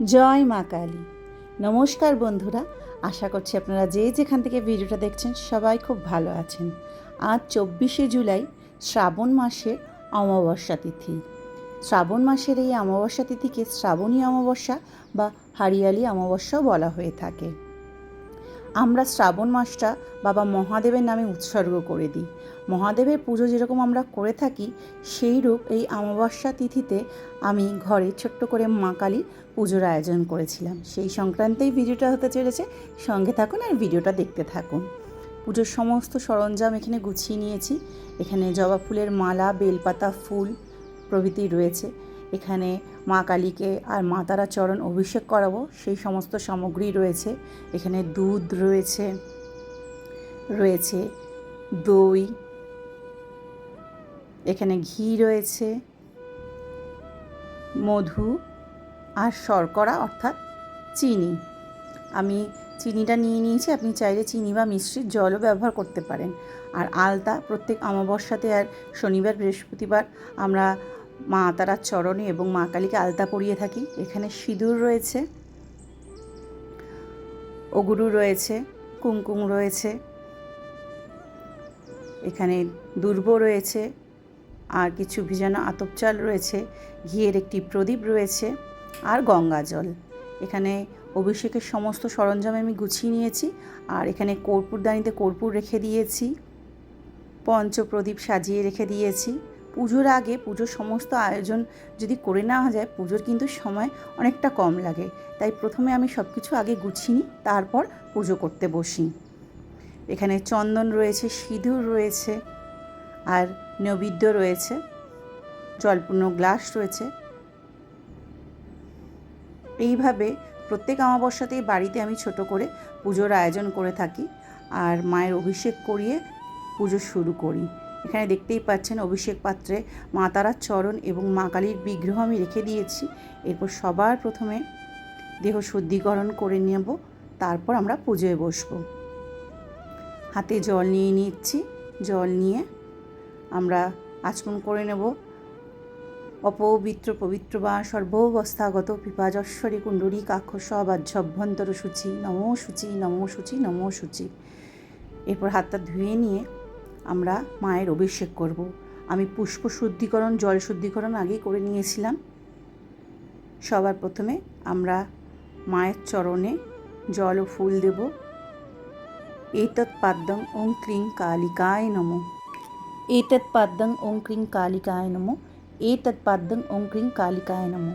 জয় মা কালী। নমস্কার বন্ধুরা, আশা করছি আপনারা যে যেখান থেকে ভিডিওটা দেখছেন সবাই খুব ভালো আছেন। আজ চব্বিশে জুলাই, শ্রাবণ মাসে অমাবস্যা তিথি। শ্রাবণ মাসের এই অমাবস্যা তিথিকে শ্রাবণী অমাবস্যা বা হারিয়ালি অমাবস্যাও বলা হয়ে থাকে। আমরা শ্রাবণ মাসটা বাবা মহাদেবের নামে উৎসর্গ করে দিই। মহাদেবের পুজো যেরকম আমরা করে থাকি সেই রূপ এই অমাবস্যা তিথিতে আমি ঘরে ছোট্ট করে মা কালী পুজোর আয়োজন করেছিলাম। সেই সংক্রান্তেই ভিডিওটা হতে চলেছে। সঙ্গে থাকুন আর ভিডিওটা দেখতে থাকুন। পুজোর সমস্ত সরঞ্জাম এখানে গুছিয়ে নিয়েছি। এখানে জবা ফুলের মালা, বেলপাতা, ফুল প্রভৃতি রয়েছে। এখানে মা কালীকে আর মা তারা চরণ অভিষেক করাবো, সেই সমস্ত সামগ্রী রয়েছে। এখানে দুধ রয়েছে রয়েছে দই, এখানে ঘি রয়েছে, মধু আর শর্করা অর্থাৎ চিনি। আমি চিনিটা নিয়ে নিয়েছি, আপনি চাইলে চিনি বা মিশ্রির জলও ব্যবহার করতে পারেন। আর আলতা প্রত্যেক অমাবস্যাতে আর শনিবার, বৃহস্পতিবার আমরা মা তারার চরণে এবং মা কালীকে আলতা পরিয়ে থাকি। এখানে সিঁদুর রয়েছে, অগুরু রয়েছে, কুমকুম রয়েছে, এখানে দুর্ব রয়েছে, আর কিছু ভিজানো আতপ চাল রয়েছে, ঘিয়ের একটি প্রদীপ রয়েছে, আর গঙ্গা জল। এখানে অভিষেকের সমস্ত সরঞ্জাম আমি গুছিয়ে নিয়েছি, আর এখানে কর্পূরদানিতে কর্পূর রেখে দিয়েছি, পঞ্চপ্রদীপ সাজিয়ে রেখে দিয়েছি পুজোর আগে পুজোর সমস্ত আয়োজন যদি করে নেওয়া যায়, পুজোর কিন্তু সময় অনেকটা কম লাগে। তাই প্রথমে আমি সব কিছু আগে গুছিয়ে নিই, তারপর পুজো করতে বসি। এখানে চন্দন রয়েছে, সিঁদুর রয়েছে, আর নৈবেদ্য রয়েছে, জলপূর্ণ গ্লাস রয়েছে। এইভাবে প্রত্যেক অমাবস্যাতেই বাড়িতে আমি ছোট করে পুজোর আয়োজন করে থাকি, আর মায়ের অভিষেক করিয়ে পুজো শুরু করি। এখানে দেখতেই পাচ্ছেন অভিষেক পাত্রে মা তারার চরণ এবং মা কালীর বিগ্রহ আমি রেখে দিয়েছি। এরপর সবার প্রথমে দেহ শুদ্ধিকরণ করে নেব, তারপর আমরা পুজোয় বসব। হাতে জল নিয়ে নিচ্ছি, জল নিয়ে আমরা আচমন করে নেব। অপবিত্র পবিত্র বা সর্ববস্থাগত পিপাজস্বরী কুণ্ডলী কাক্ষ সবাজ্যভ্যন্তর সূচি নমো সূচি নমো সূচি নমো সূচি। এরপর হাতটা ধুয়ে নিয়ে আমরা মায়ের অভিষেক করব। আমি পুষ্প শুদ্ধিকরণ, জল শুদ্ধিকরণ আগেই করে নিয়েছিলাম। সবার প্রথমে আমরা মায়ের চরণে জল ও ফুল দেব। এতৎ পাদ্যং ওং ক্রিং কালিকায় নম। এতৎ পাদ্যং ওং ক্রিং কালিকায় নম। এতৎ পাদ্যং ওং ক্রিং কালিকায় নম।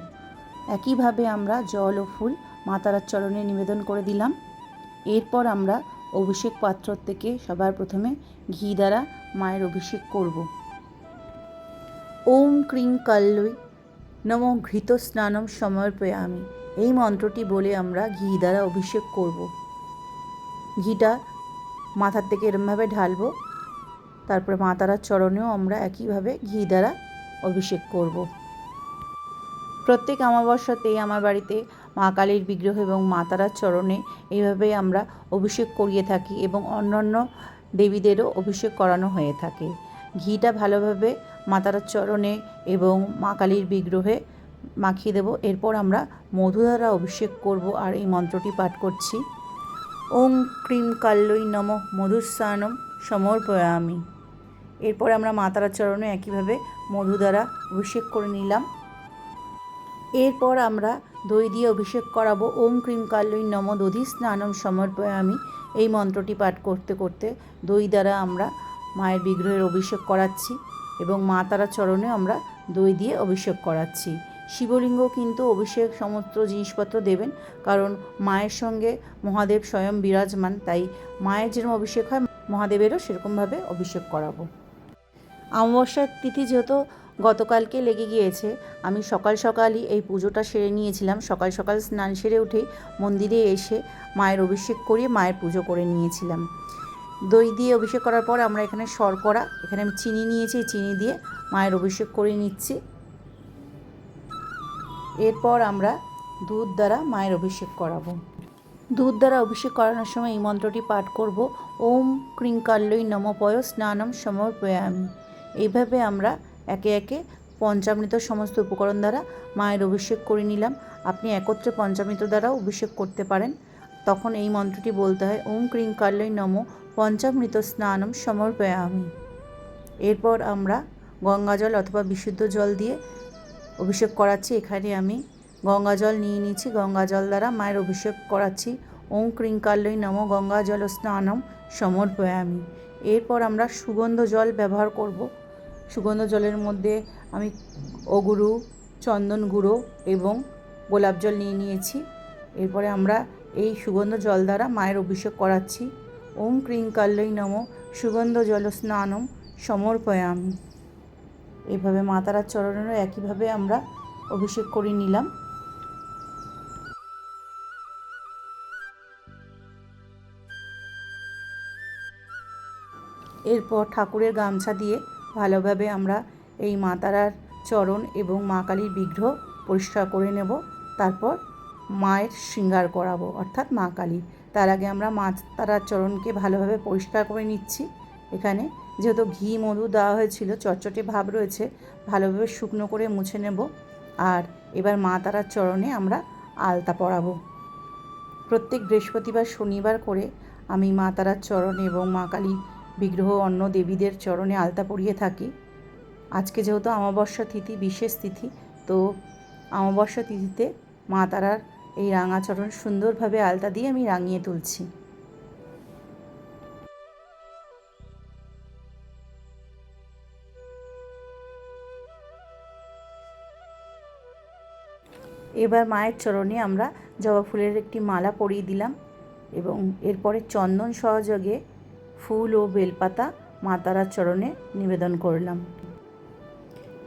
একইভাবে আমরা জল ও ফুল মাতারার চরণে নিবেদন করে দিলাম। এরপর আমরা অভিষেক পাত্র থেকে সবার প্রথমে ঘি দ্বারা মায়ের অভিষেক করব। ওম ক্রিং কাল্লই নম ঘৃত স্নানম সমর্পয়ামি। এই মন্ত্রটি বলে আমরা ঘি দ্বারা অভিষেক করব। ঘিটা মাথার থেকে এরমভাবে ঢালবো, তারপরে মা তারার চরণেও আমরা একইভাবে ঘি দ্বারা অভিষেক করব। প্রত্যেক অমাবস্যাতেই আমার বাড়িতে মা কালীর বিগ্রহ এবং মা তারার চরণে এইভাবেই আমরা অভিষেক করিয়ে থাকি এবং অন্যান্য দেবীদেরও অভিষেক করানো হয়ে থাকে। ঘিটা ভালোভাবে মা তারার চরণে এবং মা কালীর বিগ্রহে মাখিয়ে দেব। এরপর আমরা মধু দ্বারা অভিষেক করব আর এই মন্ত্রটি পাঠ করছি। ওং ক্রিম কাল্লই নম মধুস্নানম সমর্পয়ামি। এরপর আমরা মা তারার চরণে একইভাবে মধু দ্বারা অভিষেক করে নিলাম। এরপর আমরা দই দিয়ে অভিষেক করাবো। ওম ক্রিম কাল্লই নম দধি স্নানম সমর্পয়ামি। এই মন্ত্রটি পাঠ করতে করতে দই দ্বারা আমরা মায়ের বিগ্রহের অভিষেক করাচ্ছি এবং মা তারা চরণে আমরা দই দিয়ে অভিষেক করাচ্ছি। শিবলিঙ্গ কিন্তু অভিষেক সমস্ত জিনিসপত্র দেবেন কারণ মায়ের সঙ্গে মহাদেব স্বয়ং বিরাজমান, তাই মায়ের যেরকম অভিষেক হয় মহাদেবেরও সেরকমভাবে অভিষেক করাবো। অমাবস্যার তিথি যেহেতু গতকালকে লেগে গিয়েছে। আমি সকাল সকালই এই পুজোটা সেরে নিয়েছিলাম। সকাল সকাল স্নান সেরে উঠেই মন্দিরে এসে মায়ের অভিষেক করিয়ে মায়ের পুজো করে নিয়েছিলাম। দই দিয়ে অভিষেক করার পর আমরা এখানে শর্করা, এখানে আমি চিনি নিয়েছি চিনি দিয়ে মায়ের অভিষেক করে নিচ্ছি। এরপর আমরা দুধ দ্বারা মায়ের অভিষেক করাবো। দুধ দ্বারা অভিষেক করানোর সময় এই মন্ত্রটি পাঠ করব। ওম ক্রিং কাল্লই নমপয় স্নানম সমর্পয়ামি। এইভাবে আমরা একে একে পঞ্চামৃত সমস্ত উপকরণ দ্বারা মায়ের অভিষেক করে নিলাম। আপনি একত্রে পঞ্চামৃত দ্বারাও অভিষেক করতে পারেন। তখন এই মন্ত্রটি বলতে হয় ওম ক্রিং কাল্লই নম পঞ্চামৃত স্নানম সমর্পয়ামি। এরপর আমরা গঙ্গা জল অথবা বিশুদ্ধ জল দিয়ে অভিষেক করাচ্ছি। এখানে আমি গঙ্গা জল নিয়ে নিয়েছি। গঙ্গা জল দ্বারা মায়ের অভিষেক করাচ্ছি। ওম ক্রিং কাল্লই নম গঙ্গা জল স্নানম সমর্পয়ামি। এরপর আমরা সুগন্ধ জল ব্যবহার করব। সুগন্ধ জলের মধ্যে আমি অগুরু, চন্দন গুঁড়ো এবং গোলাপ জল নিয়ে নিয়েছি। এরপরে আমরা এই সুগন্ধ জল দ্বারা মায়ের অভিষেক করাচ্ছি। ওম ক্রিং কাল্লই নম সুগন্ধ জল স্নানম সমর্পয়ামি। এভাবে মাতারার চরণেরও একইভাবে আমরা অভিষেক করে নিলাম। এরপর ঠাকুরের গামছা দিয়ে ভালোভাবে আমরা এই মা তারার চরণ এবং মা কালীর বিগ্রহ পরিষ্কার করে নেব। তারপর মায়ের শৃঙ্গার করাবো, অর্থাৎ মা কালী। তার আগে আমরা মা তারার চরণকে ভালোভাবে পরিষ্কার করে নিচ্ছি। এখানে যেহেতু ঘি, মধু দেওয়া হয়েছিল, চটচটে ভাব রয়েছে, ভালোভাবে শুকনো করে মুছে নেব। আর এবার মা তারার চরণে আমরা আলতা পরাবো। প্রত্যেক বৃহস্পতিবার শনিবার করে আমি মা তারার চরণ এবং মা কালী বিগ্রহ অন্য দেবীদের চরণে আলতা পরিয়ে থাকি। আজকে যেহেতু অমাবস্যা তিথি, বিশেষ তিথি, তো অমাবস্যা তিথিতে মা তারার এই রাঙা চরণ সুন্দরভাবে আলতা দিয়ে আমি রাঙিয়ে তুলছি। এবার মায়ের চরণে আমরা জবা ফুলের একটি মালা পরিয়ে দিলাম এবং এরপরে চন্দন সহযোগে ফুল ও বেলপাতা মা তারার চরণে নিবেদন করলাম।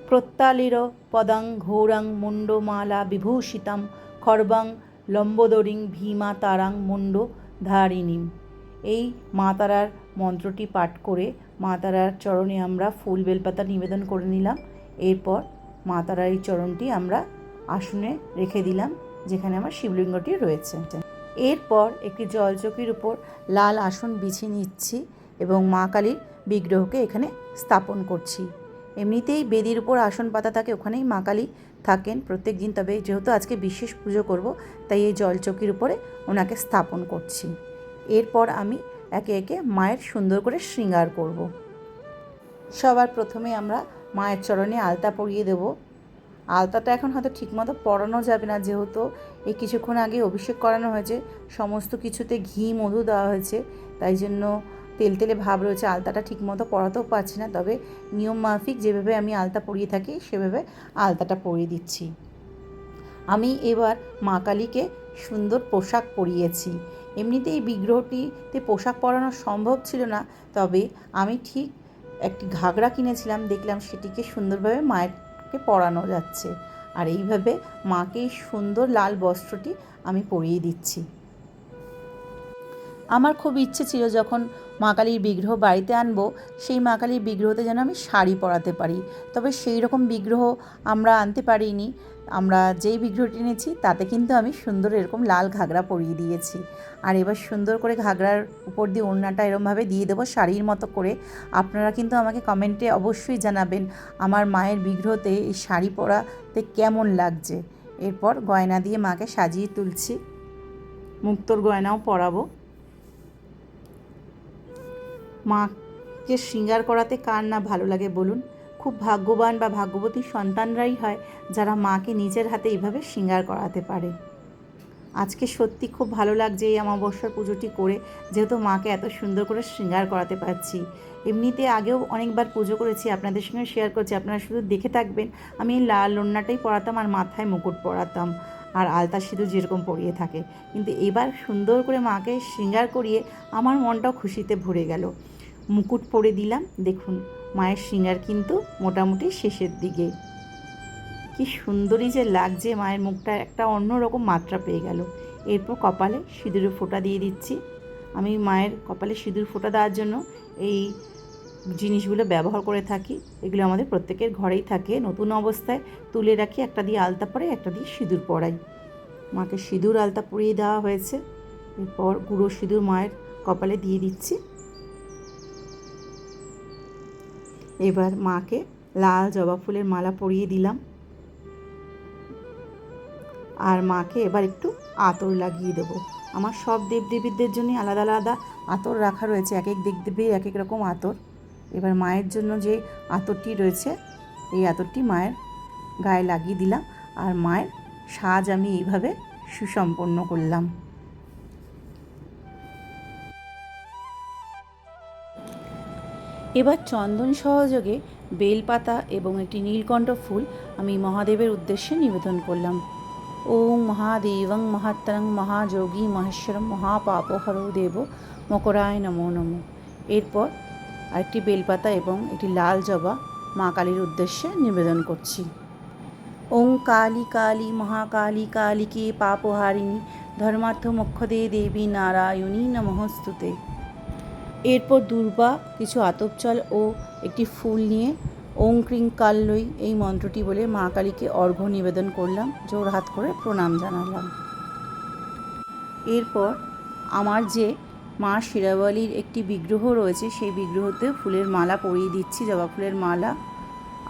প্রত্যালির পদাং ঘৌরাং মুন্ডমালা বিভূষিতাম খর্বাং লম্বোদরিং ভীমা তারাং মুন্ড ধারিণীম। এই মা তারার মন্ত্রটি পাঠ করে মা তারার চরণে আমরা ফুল বেলপাতা নিবেদন করে নিলাম। এরপর মা তারার এই চরণটি আমরা আসনে রেখে দিলাম, যেখানে আমার শিবলিঙ্গটি রয়েছে। এরপর একটি জলচকির উপর লাল আসন বিছিয়ে নিচ্ছি এবং মা কালীর বিগ্রহকে এখানে স্থাপন করছি। এমনিতেই বেদির উপর আসন পাতা থাকে, ওখানেই মা কালী থাকেন প্রত্যেক দিন। তবে যেহেতু আজকে বিশেষ পুজো করব, তাই এই জলচকির উপরে ওনাকে স্থাপন করছি। এরপর আমি একে একে মায়ের সুন্দর করে শৃঙ্গার করব। সবার প্রথমে আমরা মায়ের চরণে আলতা পরিয়ে দেব। আলতাটা এখন হয়তো ঠিকমতো পরানো যাবে না, যেহেতু এই কিছুক্ষণ আগে অভিষেক করানো হয়েছে। সমস্ত কিছুতে ঘি, মধু দেওয়া হয়েছে। তাই জন্য তেল তেলে ভাব রয়েছে। আলতাটা ঠিকমতো পরাতেও পারছি না। তবে নিয়ম মাফিক, যেভাবে আমি আলতা পরিয়ে থাকি, সেভাবে আলতাটা পরিয়ে দিচ্ছি। আমি এবার মা কালীকে সুন্দর পোশাক পরিয়েছি। এমনিতে এই বিগ্রহটিতে পোশাক পরানো সম্ভব ছিল না। তবে আমি ঠিক একটি ঘাগরা কিনেছিলাম। দেখলাম সেটিকে সুন্দরভাবে মায়েরকে পরানো যাচ্ছে। আর এইভাবে মাকে সুন্দর লাল বস্ত্রটি আমি পরিয়ে দিচ্ছি। আমার খুব ইচ্ছে ছিল যখন মা কালীর বিগ্রহ বাড়িতে আনব, সেই মা কালীর বিগ্রহতে যেন আমি শাড়ি পরাতে পারি। তবে সেই রকম বিগ্রহ আমরা আনতে পারিনি। আমরা যেই বিগ্রহটি এনেছি, তাতে কিন্তু আমি সুন্দর এরকম লাল ঘাগরা পরিয়ে দিয়েছি। আর এবার সুন্দর করে ঘাগরার উপর দিয়ে ওড়নাটা এরমভাবে দিয়ে দেবো শাড়ির মতো করে। আপনারা কিন্তু আমাকে কমেন্টে অবশ্যই জানাবেন, আমার মায়ের বিগ্রহতে এই শাড়ি পরাতে কেমন লাগছে। এরপর গয়না দিয়ে মাকে সাজিয়ে তুলছি। মুক্তোর গয়নাও পরাবো। মাকে শৃঙ্গার করাতে কার না ভালো লাগে বলুন? খুব ভাগ্যবান বা ভাগ্যবতী সন্তানরাই হয় যারা মাকে নিজের হাতে এইভাবে শৃঙ্গার করাতে পারে। আজকে সত্যি খুব ভালো লাগছে এই অমাবস্যার পুজোটি করে, যেহেতু মাকে এত সুন্দর করে শৃঙ্গার করাতে পারছি। এমনিতে আগেও অনেকবার পুজো করেছি, আপনাদের সঙ্গে শেয়ার করছি, আপনারা শুধু দেখে থাকবেন। আমি লাল লন্নাটাই পরাতাম আর মাথায় মুকুট পরাতাম আর আলতা সিঁদুর যেরকম পরিয়ে থাকে। কিন্তু এবার সুন্দর করে মাকে শৃঙ্গার করিয়ে আমার মনটাও খুশিতে ভরে গেল। মুকুট পরে দিলাম। দেখুন, মায়ের শৃঙ্গার কিন্তু মোটামুটি শেষের দিকে। কি সুন্দরী যে লাগছে মায়ের মুখটা, একটা অন্যরকম মাত্রা পেয়ে গেল। এরপর কপালে সিঁদুরের ফোঁটা দিয়ে দিচ্ছি। আমি মায়ের কপালে সিঁদুর ফোঁটা দেওয়ার জন্য এই জিনিসগুলো ব্যবহার করে থাকি। এগুলো আমাদের প্রত্যেকের ঘরেই থাকে। নতুন অবস্থায় তুলে রাখি, একটা দিয়ে আলতা পরে, একটা দিয়ে সিঁদুর পরাই। মাকে সিঁদুর আলতা পরিয়ে দেওয়া হয়েছে। এরপর গুঁড়ো সিঁদুর মায়ের কপালে দিয়ে দিচ্ছি। এবার মাকে লাল জবা ফুলের মালা পরিয়ে দিলাম। আর মাকে এবার একটু আতর লাগিয়ে দেবো। আমার সব দেবদেবীদের জন্য আলাদা আলাদা আতর রাখা রয়েছে, এক এক দেবদেবীর এক এক রকম আতর। এবার মায়ের জন্য যে আতরটি রয়েছে, এই আতরটি মায়ের গায়ে লাগিয়ে দিলাম। আর মায়ের সাজ আমি এইভাবে সুসম্পন্ন করলাম। এবার চন্দন সহযোগে বেলপাতা এবং একটি নীলকণ্ঠ ফুল আমি মহাদেবের উদ্দেশ্যে নিবেদন করলাম। ওং মহাদেবং মহাত্তরং মহাযোগী মহেশ্বরম মহাপাপহরৌ দেব মকরায় নমো নমো। এরপর আরেকটি বেলপাতা এবং একটি লাল জবা মা কালীর উদ্দেশ্যে নিবেদন করছি। ওং কালী কালী মহাকালী কালীকে পাপহারিণী ধর্মার্থ মোক্ষদে দেবী নারায়ণী নমস্তুতে। এরপর দুর্বা, কিছু আতপ চাল ও একটি ফুল নিয়ে ওং কাল্লই এই মন্ত্রটি বলে মা কালীকে অর্ঘ্য নিবেদন করলাম, জোর হাত করে প্রণাম জানালাম। এরপর আমার যে মা শিরাবলীর একটি বিগ্রহ রয়েছে, সেই বিগ্রহতে ফুলের মালা পরিয়ে দিচ্ছি, জবা ফুলের মালা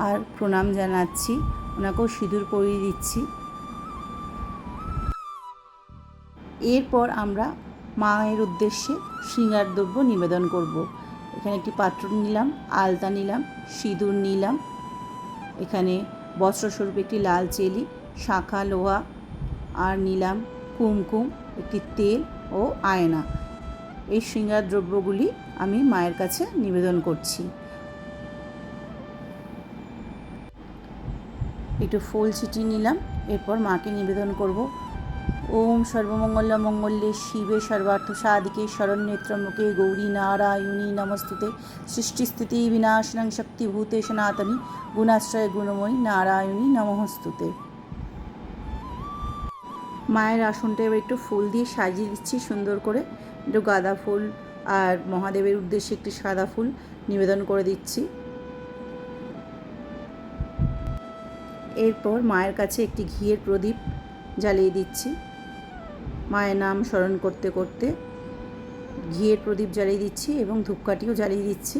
আর প্রণাম জানাচ্ছি, ওনাকেও সিঁদুর পরিয়ে দিচ্ছি। এরপর আমরা মায়ের উদ্দেশ্যে শৃঙ্গার দ্রব্য নিবেদন করব। এখানে একটি পাত্র নিলাম, আলতা নিলাম, সিঁদুর নিলাম। এখানে বস্ত্রস্বরূপ একটি লাল চেলি, শাঁখা, লোহা আর নিলাম কুমকুম, একটি তেল ও আয়না। এই শৃঙ্গার দ্রব্যগুলি আমি মায়ের কাছে নিবেদন করছি। একটু ফুল ছিটি নিলাম, এরপর মাকে নিবেদন করব। ওম সর্বমঙ্গল মঙ্গলে শিবে সর্বার্থ সাধিকে শরণ্যেত্রমুখে গৌরী নারায়ণী নমস্তুতে। সৃষ্টিস্থিতি বিনাশনং শক্তিভূতে সনাতনী, গুণাশ্রয় গুণময়ী নারায়ণী নমস্তুতে। মায়ের আসনটা এবার একটু ফুল দিয়ে সাজিয়ে দিচ্ছি সুন্দর করে। একটু গাঁদা ফুল আর মহাদেবের উদ্দেশ্যে একটি সাদা ফুল নিবেদন করে দিচ্ছি। এরপর মায়ের কাছে একটি ঘিয়ের প্রদীপ জ্বালিয়ে দিচ্ছি। মায়ের নাম স্মরণ করতে করতে ঘিয়ের প্রদীপ জ্বালিয়ে দিচ্ছি এবং ধূপকাঠিও জ্বালিয়ে দিচ্ছি।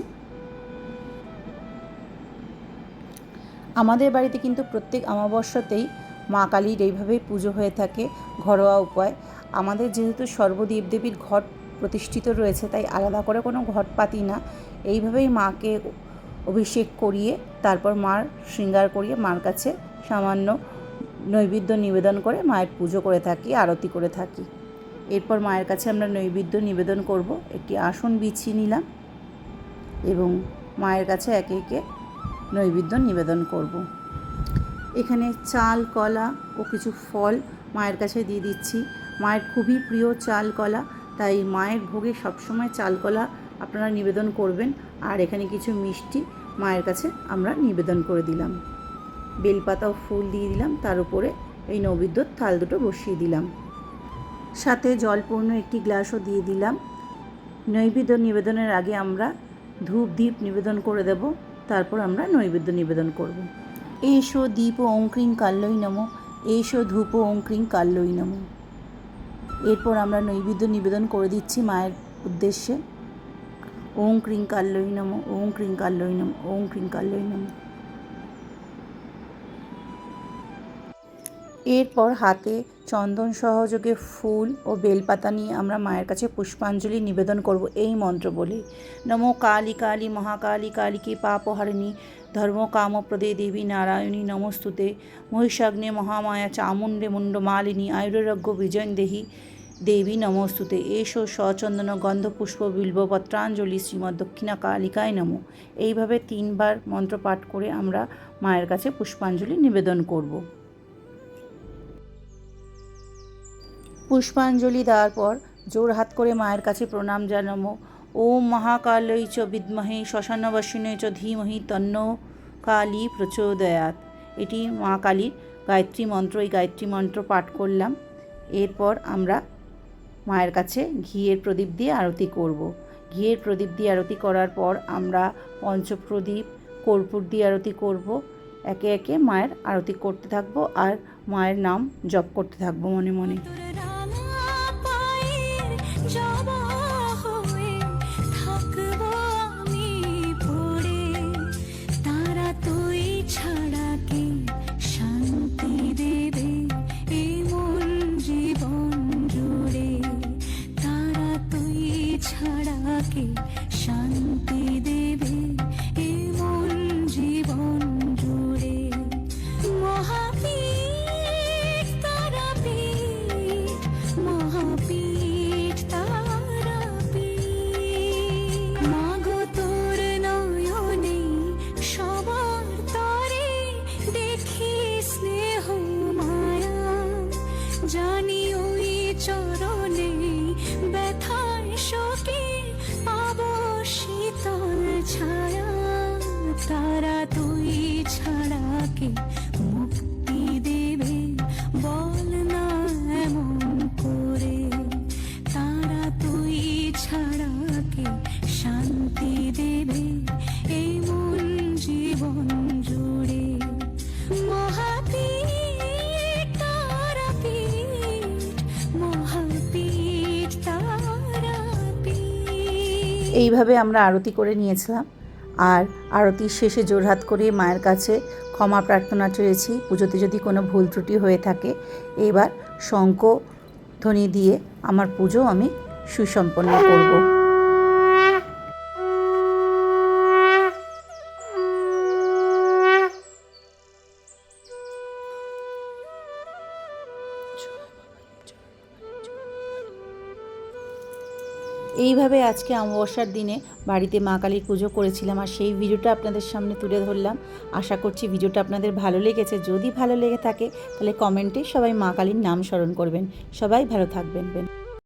আমাদের বাড়িতে কিন্তু প্রত্যেক অমাবস্যাতেই মা কালীর এইভাবেই পুজো হয়ে থাকে, ঘরোয়া উপায়। আমাদের যেহেতু সর্বদেব দেবীর ঘট প্রতিষ্ঠিত রয়েছে, তাই আলাদা করে কোনো ঘট পাতি না। এইভাবেই মাকে অভিষেক করিয়ে তারপর মার শৃঙ্গার করিয়ে মার কাছে সামান্য নৈবেদ্য নিবেদন করে মায়ের পুজো করে থাকি, আরতি করে থাকি। এরপর মায়ের কাছে আমরা নৈবেদ্য নিবেদন করব। একটি আসন বিছিয়ে নিলাম এবং মায়ের কাছে একে একে নৈবেদ্য নিবেদন করব। এখানে চাল, কলা ও কিছু ফল মায়ের কাছে দিয়ে দিচ্ছি। মায়ের খুবই প্রিয় চাল, কলা, তাই মায়ের ভোগে সবসময় চাল, কলা আপনারা নিবেদন করবেন। আর এখানে কিছু মিষ্টি মায়ের কাছে আমরা নিবেদন করে দিলাম। বেলপাতা ও ফুল দিয়ে দিলাম, তার উপরে এই নৈবেদ্য থাল দুটো বসিয়ে দিলাম। সাথে জলপূর্ণ একটি গ্লাসও দিয়ে দিলাম। নৈবেদ্য নিবেদনের আগে আমরা ধূপ দ্বীপ নিবেদন করে দেব, তারপর আমরা নৈবেদ্য নিবেদন করব। এসো দীপ ও ওঙ্ক্রিং কাল্লই নম, এসো ধূপ ও ওঙ্ক্রিং কাল্লই নম। এরপর আমরা নৈবেদ্য নিবেদন করে দিচ্ছি মায়ের উদ্দেশ্যে। ওং ক্রিং কাল্লই নম ওং ক্রিং কাল্লই নম ওং ক্রিং কাল্লই নম। এরপর হাতে চন্দন সহযোগে ফুল ও বেলপাতা নিয়ে আমরা মায়ের কাছে পুষ্পাঞ্জলি নিবেদন করব এই মন্ত্র বলে। নমো কালী কালী মহাকালী কালীকে পাপহারিণী ধর্ম কামপ্রদে দেবী নারায়ণী নমস্তুতে। মহিষাগ্নে মহামায়া চামুণ্ডে মুণ্ডমালিনী আয়ুরারোগ্য বিজয়ন দেহি দেবী নমস্তুতে। এসো সচন্দন গন্ধপুষ্প বিল্বপত্রাঞ্জলি শ্রীমৎ দক্ষিণা কালিকায় নমো। এইভাবে তিনবার মন্ত্র পাঠ করে আমরা মায়ের কাছে পুষ্পাঞ্জলি নিবেদন করব। পুষ্পাঞ্জলি দেওয়ার পর জোর হাত করে মায়ের কাছে প্রণাম জানাব ওম মহাকালই চ বিদ্মহে শ্মশানবাসিনী চ ধীমহি তন্ন কালী প্রচোদয়াত। এটি মা কালীর গায়ত্রী মন্ত্র। এই গায়ত্রী মন্ত্র পাঠ করলাম। এরপর আমরা মায়ের কাছে ঘিয়ের প্রদীপ দিয়ে আরতি করব। ঘিয়ের প্রদীপ দিয়ে আরতি করার পর আমরা পঞ্চপ্রদীপ, কর্পূর দিয়ে আরতি করব। একে একে মায়ের আরতি করতে থাকব আর মায়ের নাম জপ করতে থাকব মনে মনে। এইভাবে আমরা আরতি করে নিয়েছিলাম। আর আরতির শেষে জোরহাত করে মায়ের কাছে ক্ষমা প্রার্থনা চেয়েছি, পুজোতে যদি কোনো ভুল ত্রুটি হয়ে থাকে, এবার শঙ্খ ধ্বনি দিয়ে আমার পুজো আমি সুসম্পন্ন করব। এইভাবে আজকে অমাবস্যার দিনে বাড়িতে মা কালীর পুজো করেছিলাম আর সেই ভিডিওটা আপনাদের সামনে তুলে ধরলাম, আশা করছি ভিডিওটা আপনাদের ভালো লেগেছে। যদি ভালো লেগে থাকে, তাহলে কমেন্টে সবাই মা কালীর নাম স্মরণ করবেন। সবাই ভালো থাকবেন।